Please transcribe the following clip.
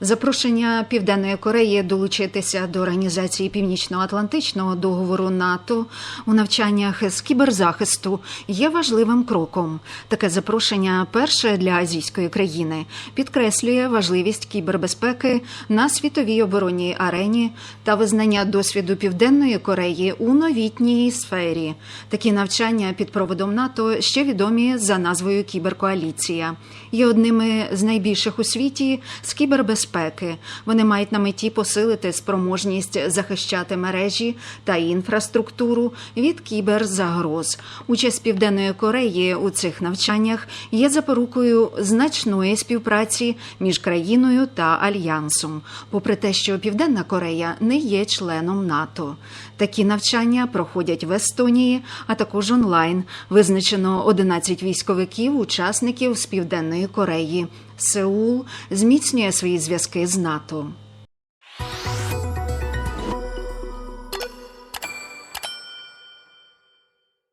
Запрошення Південної Кореї долучитися до організації Північно-Атлантичного договору НАТО у навчаннях з кіберзахисту є важливим кроком. Таке запрошення перше для азійської країни підкреслює важливість кібербезпеки на світовій оборонній арені та визнання досвіду Південної Кореї у новітній сфері. Такі навчання під проводом НАТО ще відомі за назвою Кіберкоаліція. Є одними з найбільших у світі з кібербезпеки. Вони мають на меті посилити спроможність захищати мережі та інфраструктуру від кіберзагроз. Участь Південної Кореї у цих навчаннях є запорукою значної співпраці між країною та альянсом, попри те, що Південна Корея не є членом НАТО. Такі навчання проходять в Естонії, а також онлайн. Визначено 11 військовиків, учасників з Південної Кореї. Сеул зміцнює свої зв'язки з НАТО.